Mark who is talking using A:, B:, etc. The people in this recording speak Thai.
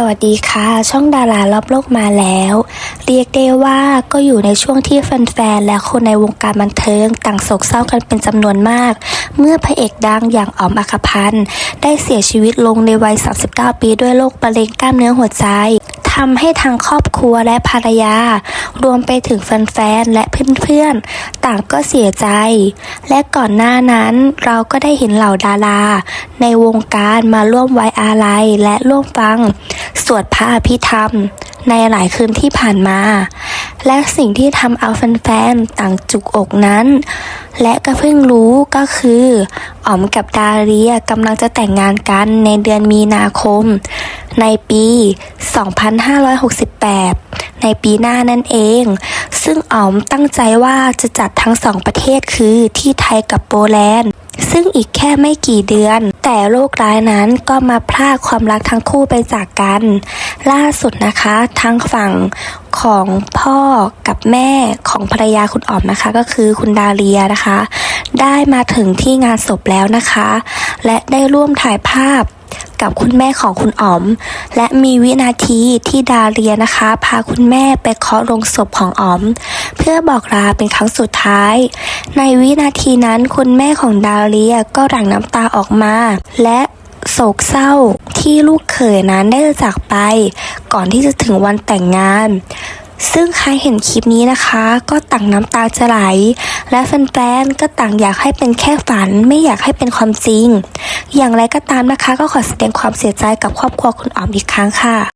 A: สวัสดีค่ะ ช่องดารารอบโลกมาแล้ว เรียกได้ว่าก็อยู่ในช่วงที่แฟนๆและคนในวงการบันเทิง ต่างโศกเศร้ากันเป็นจำนวนมาก เมื่อพระเอกดังอย่างอ๋อมอัคพันธ์ได้เสียชีวิตลงในวัย 39 ปีด้วยโรคมะเร็งกล้ามเนื้อหัวใจ ทำให้ทางครอบครัวและภรรยา รวมไปถึงแฟนๆและเพื่อนๆ ต่างก็เสียใจ และก่อนหน้านั้นเราก็ได้เห็นเหล่าดารา ในวงการมาร่วมไว้อาลัยและร่วมฟัง สวดพระอภิธรรม ในหลายคืนที่ผ่านมา และสิ่งที่ทำเอาแฟนๆต่างจุกอกนั้น และก็เพิ่งรู้ก็คืออ๋อมกับดาเรียกำลังจะแต่งงานกันในเดือนมีนาคม ในปี 2568 ในปีหน้านั่นเอง ซึ่งอ๋อมตั้งใจว่าจะจัดทั้งสองประเทศคือที่ไทยกับโปแลนด์ ซึ่งอีกแค่ไม่กี่เดือน แต่โรคร้ายนั้นก็มาพรากความรักทั้งคู่ไปจากกัน ล่าสุดนะคะทางฝั่งของพ่อกับแม่ของภรรยาคุณอ๋อมนะคะ ก็คือคุณดาเลียนะคะ ได้มาถึงที่งานศพแล้วนะคะ และได้ร่วมถ่ายภาพ กับคุณแม่ของคุณอ๋อม และมีวินาทีที่ดาเลียนะคะ พาคุณแม่ไปเคาะลงศพของอ๋อม เพื่อบอกลาเป็นครั้งสุดท้าย ในวินาทีนั้นคุณแม่ของดาเลียก็หลั่งน้ำตาออกมา และโศกเศร้าที่ลูกเขยนั้นได้จากไป ก่อนที่จะถึงวันแต่งงาน ซึ่งใครเห็นคลิปนี้นะคะ ก็ต่างน้ำตาจะไหล และแฟนๆก็ต่างอยากให้เป็นแค่ฝัน ไม่อยากให้เป็นความจริง อย่างไรก็ตามนะคะ ก็ขอแสดงความเสียใจกับครอบครัวคุณอ๋อมอีกครั้งค่ะ